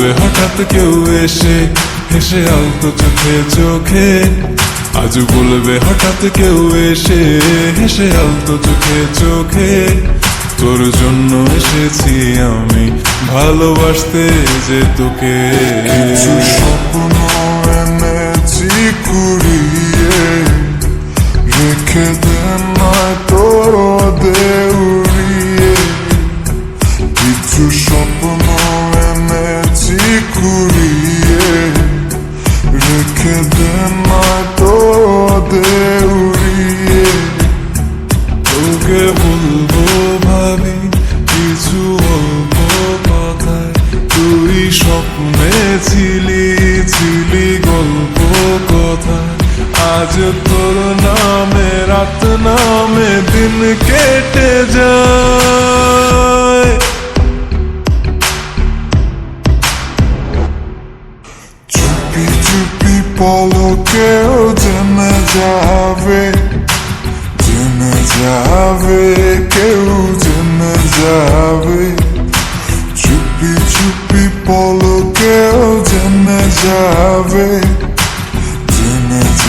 বলবে হঠাৎ কেউ এসে, হেসে আলতো চোখে চোখে। আজ বলবে হঠাৎ কেউ এসে, হেসে আলতো চোখে চোখে। তোর জন্য এসেছি আমি, ভালোবাসতে যে তোকে। স্বপ্ন এনেছি কুড়িয়ে, রেখে নয় তোর তোর নামে, রাত নামে দিন কেটে যায়। চুপি চুপি পলকেও জেনে যাবে জেনে যাবে, কেউ জেনে যাবে। চুপি চুপি পলকেও জেনে যাবে।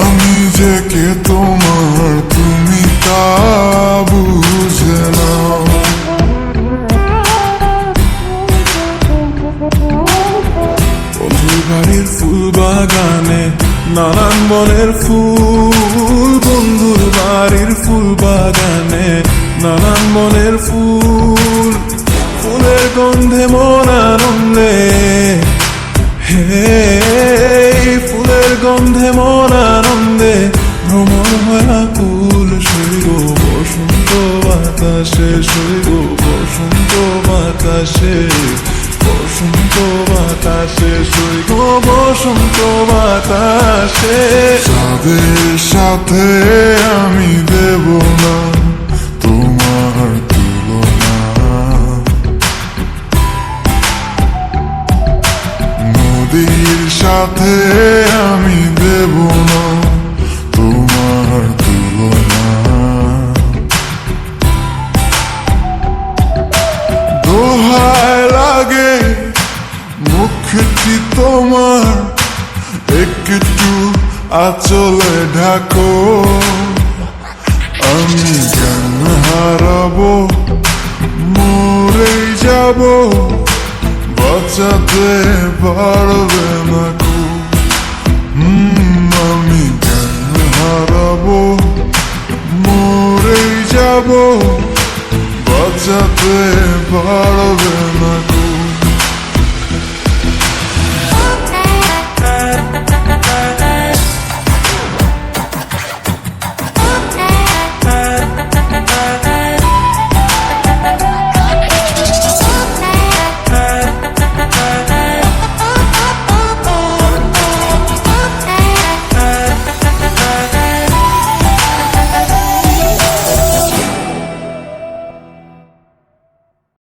আমি যে কে তোমার তুমি তা বুঝে নাও। বাড়ির ফুল বাগানে, নানান বনের ফুল, বন্ধুর বাড়ির ফুল বাগানে, নানান বনের ফুল, ফুলের গন্ধে মন আনন্দে। হে, ফুলের গন্ধে মন হয় কুল শৈব বসন্ত বাতাসে শৈব বসন্ত বাতাসে বসন্ত বাতাসে শৈব বসন্ত বাতাসে। তাদের সাথে আমি দেব না তোমার তুলনা। নদীর সাথে আমি দেব না মুখটি তোমার? একটু আচলে ঢাকো। আমি জ্ঞান হারাবো, মরেই যাব। বাঁচাতে পারবে না কো। আমি জ্ঞান হারাবো, মরেই যাব। বাঁচাতে পারবে